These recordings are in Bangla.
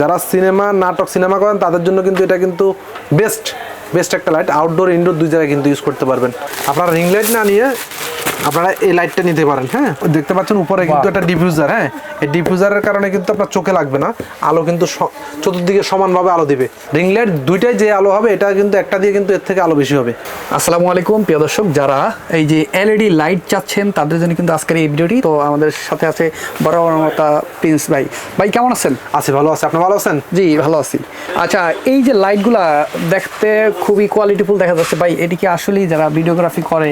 যারা সিনেমা, নাটক, সিনেমা করেন, তাদের জন্য কিন্তু এটা কিন্তু বেস্ট বেস্ট একটা লাইট আউটডোর ইনডোর দুই জায়গায় কিন্তু ইউজ করতে পারবেন। আপনারা রিং লাইট না নিয়ে আপনারা এই লাইটটা নিতে পারেন হ্যাঁ? দেখতে পাচ্ছেন উপরে কিন্তু একটা ডিফিউজার হ্যাঁ? এই ডিফিউজারের কারণে কিন্তু আপনার চোখে লাগবে না আলো কিন্তু স- চতুর্দিকে সমানভাবে আলো দিবে। রিং লাইট দুইটাই যে আলো হবে এটা কিন্তু একটা দিয়ে কিন্তু এর থেকে আলো বেশি হবে। আসসালামু আলাইকুম প্রিয় দর্শক যারা এই যে এলইডি লাইট চাচ্ছেন তাদের জন্য কিন্তু আজকের এই ভিডিওটি। তো আমাদের সাথে আছে বড় মতা প্রিন্স ভাই। ভাই কেমন আছেন? আছে ভালো আছে। আপনি ভালো আছেন? জি ভালো আছি। আচ্ছা এই যে লাইটগুলা দেখতে খুবই কোয়ালিটিফুল দেখা যাচ্ছে। ভাই এটি কি আসলেই যারা ভিডিওগ্রাফি করে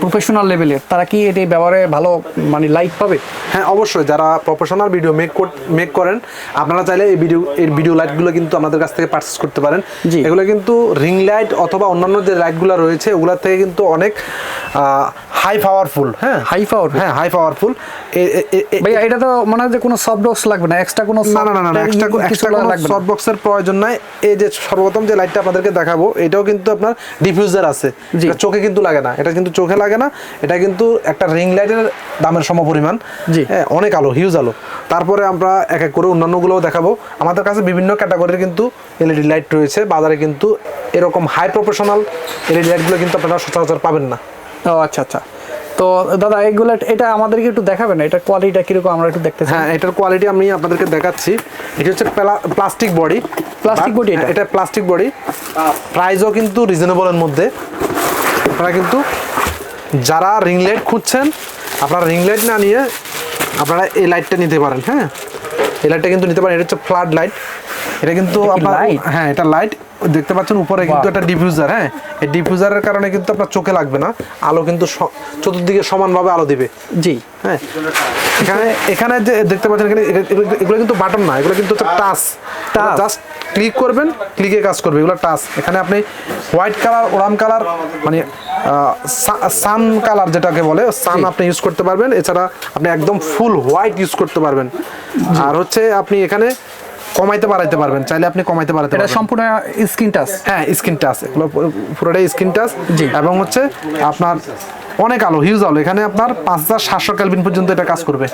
প্রফেশনাল লেভেলের তারা কি এটি ব্যবহারে ভালো মানে লাইক পাবে? হ্যাঁ অবশ্যই। যারা প্রফেশনাল ভিডিও মেক মেক করেন আপনারা চাইলে এই ভিডিও এর ভিডিও লাইটগুলো কিন্তু আমাদের কাছ থেকে পারচেস করতে পারেন। জি। এগুলো কিন্তু রিং লাইট অথবা অন্যান্য যে লাইটগুলো রয়েছে ওগুলোর থেকে কিন্তু অনেক হাই পাওয়ারফুল হ্যাঁ? হাই পাওয়ার হ্যাঁ হাই পাওয়ারফুল ভাই এটা তো মনে হয় যে কোনো সফট বক্স লাগবে না এক্সট্রা কোনো না না না না এক্সট্রা এক্সট্রা কোনো না। বক্সের প্রয়োজন নাই। এই যে সর্বপ্রথম যে লাইটটা আপনাদেরকে দেখাবো এটাও কিন্তু আপনার ডিফিউজার আছে। এটা চোখে কিন্তু লাগে না এটা কিন্তু চোখে লাগে না এটা কিন্তু একটা রিং লাইটের দামের সমপরিমাণ। জি। হ্যাঁ অনেক আলো হিউজ আলো। তারপরে আমরা এক এক করে অন্যান্যগুলোও দেখাবো। আমাদের কাছে বিভিন্ন ক্যাটাগরির কিন্তু এলইডি লাইট রয়েছে বাজারে কিন্তু এরকম হাই প্রফেশনাল এলইডি লাইটগুলো কিন্তু আপনারা সচরাচর পাবেন না। ও আচ্ছা আচ্ছা। তো দাদা এইগুলো এটা আমাদেরকে একটু দেখাবেন এটা কোয়ালিটিটা কীরকম আমরা একটু দেখতে চাই হ্যাঁ এটার কোয়ালিটি আমি আপনাদেরকে দেখাচ্ছি। এটা হচ্ছে প্লাস্টিক বডি প্লাস্টিক বডি এটা? এটা প্লাস্টিক বডি প্রাইসও কিন্তু রিজনেবলের মধ্যে। আপনারা কিন্তু যারা রিং লাইট খুঁজছেন আপনারা রিং লাইট না নিয়ে আপনারা এই লাইটটা নিতে পারেন হ্যাঁ? এই লাইটটা কিন্তু নিতে পারেন। এটা হচ্ছে ফ্ল্যাট লাইট এটা কিন্তু আপনার? হ্যাঁ এটা লাইট দেখতে পাচ্ছেন উপরে কিন্তু একটা ডিফিউজার হ্যাঁ? এই ডিফিউজারের কারণে কিন্তু আপনার চোখে লাগবে না। আলো কিন্তু চতুর্দিকে সমানভাবে আলো দিবে। জি। হ্যাঁ? এখানে এখানে যে দেখতে পাচ্ছেন এখানে এগুলো- কিন্তু বাটন না এগুলো কিন্তু টাচ Touch? জাস্ট ক্লিক করবেন ক্লিকে কাজ করবে এগুলো টাচ এখানে আপনি হোয়াইট কালার ওরাম কালার মানে সান কালার যেটাকে বলে সান আপনি ইউজ করতে পারবেন। এছাড়া আপনি একদম ফুল হোয়াইট ইউজ করতে পারবেন। আর হচ্ছে আপনি এখানে কমাইতে বাড়াইতে পারবেন চাইলে আপনি কমাইতে বাড়াইতে এটা পারবেন। সম্পূর্ণ স্ক্রিন টাচ? হ্যাঁ স্ক্রিন টাচ এগুলো পুরোটাই স্ক্রিন টাচ। জি। এবং হচ্ছে আপনার অনেক আলো হিউজ আলো। এখানে আপনার পাঁচ হাজার সাতশো ক্যালভিন পর্যন্ত এটা কাজ করবে।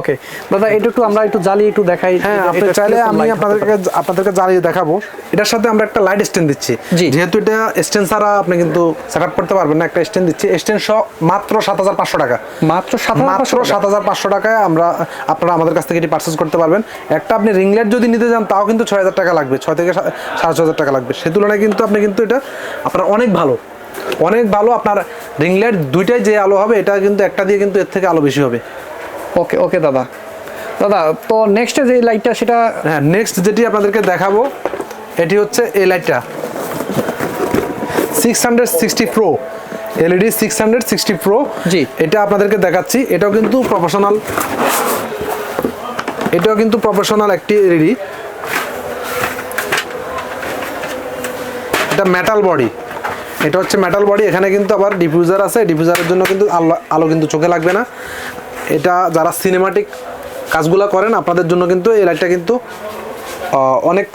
ওকে দাদা এটা একটু আমরা একটু জ্বালিয়ে একটু দেখাই। হ্যাঁ আপনি চাইলে আমি আপনাদেরকে আপনাদেরকে জ্বালিয়ে দেখাবো। এটার সাথে আমরা একটা লাইট স্ট্যান্ড দিচ্ছি। যেহেতু এটা স্ট্যান্ড ছাড়া আপনি কিন্তু সেট আপ করতে পারবেন না একটা স্ট্যান্ড দিচ্ছি। স্ট্যান্ড সহ মাত্র সাত হাজার পাঁচশো টাকা। মাত্র সাত মাত্র সাত হাজার পাঁচশো টাকায় আমরা আপনারা আমাদের কাছ থেকে এটি পারচেস করতে পারবেন। একটা আপনি রিং লাইট যদি নিতে যান তাও কিন্তু ছয় হাজার টাকা লাগবে। ছয় থেকে সাড়ে ছ হাজার টাকা লাগবে। সে তুলনায় কিন্তু আপনি কিন্তু এটা আপনার অনেক ভালো। অনেক ভালো আপনার রিং লাইট দুইটাই যে আলো হবে এটা কিন্তু একটা দিয়ে কিন্তু এর থেকে আলো বেশি হবে। ওকে ওকে দাদা। দাদা তো নেক্সটে যে লাইটটা সেটা হ্যাঁ নেক্সট যেটি আপনাদেরকে দেখাবো এটি হচ্ছে এই লাইটটা six hundred sixty pro LED six hundred sixty pro জি। এটা আপনাদেরকে দেখাচ্ছি এটাও কিন্তু প্রফেশনাল এটাও কিন্তু প্রফেশনাল একটি এলইডি এটা মেটাল বডি এটা হচ্ছে মেটাল বডি এখানে কিন্তু আবার ডিফিউজার আছে। ডিফিউজারের জন্য কিন্তু আলো আলো কিন্তু চোখে লাগবে না। এটা যারা সিনেমাটিক কাজগুলো করেন, আপনাদের জন্য কিন্তু এই লাইটটা কিন্তু অনেক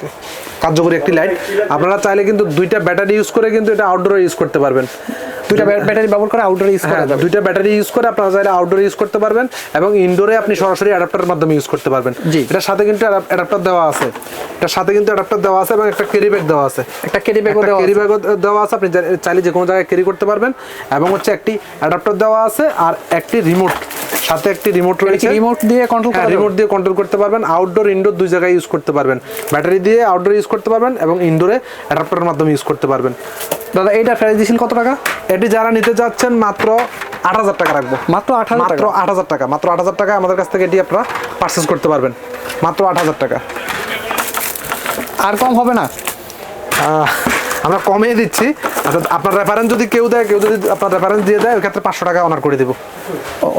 কার্যকরী একটি লাইট আপনারা চাইলে কিন্তু দুইটা ব্যাটারি ইউজ করে কিন্তু এটা আউটডোরে ইউজ করতে পারবেন। দুইটা ব্যাটারি ব্যবহার করে আউটডোর ইউজ করা হ্যাঁ যাবে। দুইটা ব্যাটারি ইউজ করে আপনারা চাইলে আউটডোরে ইউজ করতে পারবেন এবং ইনডোরে আপনি সরাসরি অ্যাডাপ্টারের মাধ্যমে ইউজ করতে পারবেন। জি। এটার সাথে কিন্তু অ্যাডাপ্টার দেওয়া আছে। এটার সাথে কিন্তু অ্যাডাপ্টার দেওয়া আছে এবং একটা ক্যারি ব্যাগ দেওয়া আছে। একটা ক্যারি দেওয়া ক্যারি আছে। ব্যাগও দেওয়া আছে। আপনি চাইলে যে কোনো জায়গায় ক্যারি করতে পারবেন এবং হচ্ছে একটি অ্যাডাপ্টার দেওয়া আছে আর একটি রিমোট সাথে একটি রিমোট রয়েছে। রিমোট দিয়ে কন্ট্রোল হ্যাঁ করা রিমোট দিয়ে কন্ট্রোল করতে পারবেন। আউটডোর ইনডোর দুই জায়গায় ইউজ করতে পারবেন। ব্যাটারি দিয়ে আউটডোর ইউজ করতে পারবেন এবং ইনডোরে অ্যাডাপ্টারের মাধ্যমে ইউজ করতে পারবেন। দাদা এইটা প্রাইস দিয়েছেন কত টাকা? এটি যারা নিতে যাচ্ছেন মাত্র আট হাজার টাকা রাখব। মাত্র আট হাজার মাত্র আট হাজার টাকা মাত্র আট হাজার টাকা আমাদের কাছ থেকে এটি আপনারা পারচেস করতে পারবেন। মাত্র আট হাজার টাকা। আর কম হবে না? আমরা কমিয়ে দিচ্ছি। অর্থাৎ আপনার রেফারেন্স যদি কেউ দেয় কেউ যদি আপনার রেফারেন্স দিয়ে দেয় ওই ক্ষেত্রে পাঁচশো টাকা অনার করে দিব।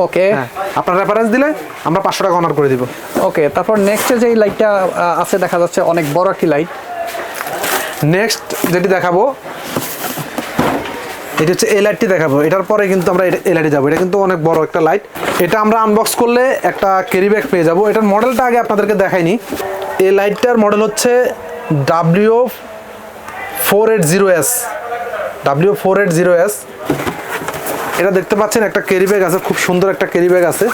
ওকে। হ্যাঁ আপনার রেফারেন্স দিলে আমরা পাঁচশো টাকা অনার করে দিব। ওকে তারপর নেক্সটে যে লাইটটা আছে দেখা যাচ্ছে অনেক বড় একটি লাইট নেক্সট যেটি দেখাবো এটি হচ্ছে এই লাইটটি দেখাবো। এটার পরে কিন্তু আমরা এই লাইটে যাব। এটা কিন্তু অনেক বড় একটা লাইট এটা আমরা আনবক্স করলে একটা ক্যারি ব্যাগ পেয়ে যাব। এটার মডেলটা আগে আপনাদেরকে দেখাইনি। এই লাইটটার মডেল হচ্ছে W four eight zero S W four eight zero S এটা দেখতে পাচ্ছেন, একটা ক্যারি ব্যাগ আছে, খুব সুন্দর একটা ক্যারি ব্যাগ আছে।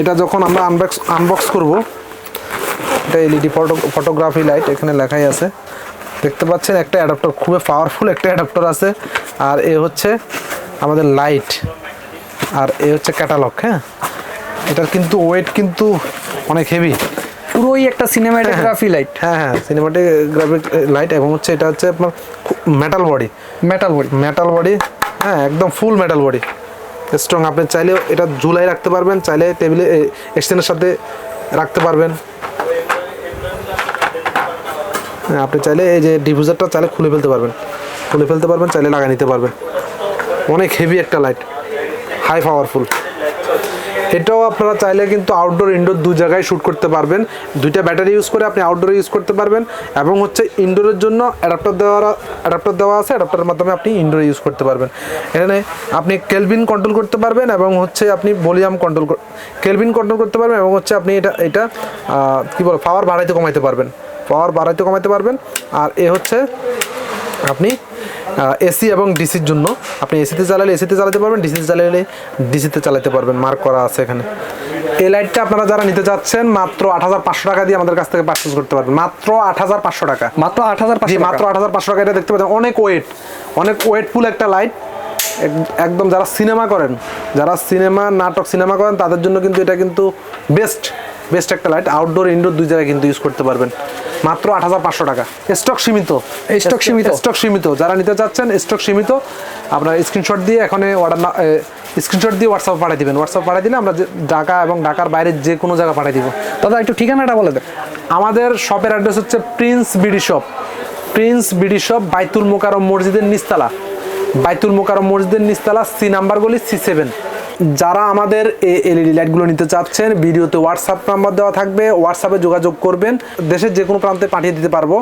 এটা যখন আমরা আনবক্স আনবক্স করব, এটা এলইডি ফটো ফটোগ্রাফি লাইট এখানে লেখাই আছে। দেখতে পাচ্ছেন একটা অ্যাডাপ্টার খুবই পাওয়ারফুল একটা অ্যাডাপ্টার আছে। আর এ হচ্ছে আমাদের লাইট আর এ হচ্ছে ক্যাটালগ হ্যাঁ? এটার কিন্তু ওয়েট কিন্তু অনেক হেভি পুরোই একটা সিনেমাটোগ্রাফি লাইট হ্যাঁ। হ্যাঁ সিনেমাটিক গ্রাফিক লাইট এবং হচ্ছে এটা হচ্ছে আপনার metal body metal body metal body হ্যাঁ একদম ফুল মেটাল বডি স্ট্রং আপনি চাইলে এটা ঝুলাই রাখতে পারবেন চাইলে টেবিলে এক্সটেন্ডের সাথে রাখতে পারবেন। হ্যাঁ আপনি চাইলে এই যে ডিফিউজারটা চাইলে খুলে ফেলতে পারবেন। খুলে ফেলতে পারবেন, চাইলে লাগা নিতে পারবেন। অনেক হেভি একটা লাইট হাই পাওয়ারফুল এটাও আপনারা চাইলে কিন্তু আউটডোর ইনডোর দু জায়গায় শ্যুট করতে পারবেন। দুইটা ব্যাটারি ইউজ করে আপনি আউটডোরে ইউজ করতে পারবেন এবং হচ্ছে ইনডোরের জন্য অ্যাডাপ্টার দেওয়া অ্যাডাপ্টার দেওয়া আছে অ্যাডাপ্টারের মাধ্যমে আপনি ইনডোরে ইউজ করতে পারবেন। এখানে আপনি কেলভিন কন্ট্রোল করতে পারবেন এবং হচ্ছে আপনি ভলিউম কন্ট্রোল কেলভিন কন্ট্রোল করতে পারবেন এবং হচ্ছে আপনি এটা এটা কি বল পাওয়ার বাড়াইতে কমাইতে পারবেন। পাওয়ার বাড়াইতে কমাইতে পারবেন। আর এ হচ্ছে আপনি এসি এবং ডিসির জন্য আপনি এসিতে চালালে এসিতে চালাতে পারবেন ডিসিতে চালালে ডিসিতে চালাতে পারবেন। মার্ক করা আছে এখানে। এই লাইটটা আপনারা যারা নিতে যাচ্ছেন মাত্র আট হাজার পাঁচশো টাকা দিয়ে আমাদের কাছ থেকে পারচেস করতে পারবেন। মাত্র আট হাজার পাঁচশো টাকা। মাত্র আট হাজার পাঁচশো মাত্র আট হাজার পাঁচশো টাকা। এটা দেখতে পাচ্ছেন অনেক ওয়েট অনেক ওয়েটফুল একটা লাইট একদম যারা সিনেমা করেন যারা সিনেমা নাটক সিনেমা করেন তাদের জন্য কিন্তু এটা কিন্তু বেস্ট বেস্ট একটা লাইট আউটডোর ইনডোর দুই জায়গায় কিন্তু ইউজ করতে পারবেন। মাত্র আট হাজার পাঁচশো টাকা। স্টক সীমিত। স্টক সীমিত? স্টক সীমিত। যারা নিতে চাচ্ছেন স্টক সীমিত। আপনার স্ক্রিনশট দিয়ে এখানে অর্ডার না স্ক্রিনশট দিয়ে হোয়াটসঅ্যাপ পাঠিয়ে দিবেন। হোয়াটসঅ্যাপ পাঠিয়ে দিলে আমরা ঢাকা এবং ঢাকার বাইরে যে কোনো জায়গায় পাঠিয়ে দিব। দাদা একটু ঠিকানাটা বলে দেন। আমাদের শপের অ্যাড্রেস হচ্ছে prince BD shop prince BD shop Baitul Mukarram মসজিদের নিস্তালা বাইতুল মোকারম মসজিদের নিস্তালা সি নাম্বার গলি সি সেভেন যারা আমাদের এই এলইডি লাইটগুলো নিতে চাচ্ছেন, ভিডিওতে হোয়াটসঅ্যাপ নাম্বার দেওয়া থাকবে হোয়াটসঅ্যাপে যোগাযোগ করবেন, দেশের যে কোনো প্রান্তে পাঠিয়ে দিতে পারব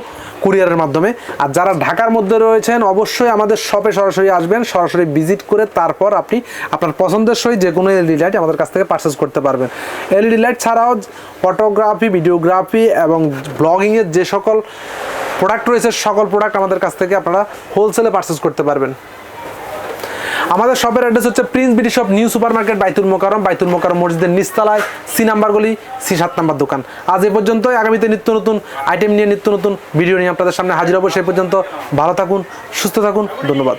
কুরিয়ারের মাধ্যমে। আর যারা ঢাকার মধ্যে রয়েছেন, অবশ্যই আমাদের শপে সরাসরি আসবেন, সরাসরি ভিজিট করে তারপর আপনি আপনার পছন্দের সই যে কোনো এলইডি লাইট আমাদের কাছ থেকে পারচেস করতে পারবেন। এলইডি লাইট ছাড়াও ফটোগ্রাফি ভিডিওগ্রাফি এবং ব্লগিংয়ের যে সকল প্রোডাক্ট রয়েছে, সকল প্রোডাক্ট আমাদের কাছ থেকে আপনারা হোলসেলে পারচেস করতে পারবেন। আমাদের শপের অ্যাড্রেস হচ্ছে prince BD shop new super market Baitul Mukarram Baitul Mukarram মসজিদের নিস্তালায় সি নাম্বার গলি সি সাত নাম্বার দোকান। আজ এ পর্যন্ত আগামীতে নিত্য নতুন আইটেম নিয়ে, নিত্য নতুন ভিডিও নিয়ে আপনাদের সামনে হাজির হব। সেই পর্যন্ত ভালো থাকুন, সুস্থ থাকুন। ধন্যবাদ।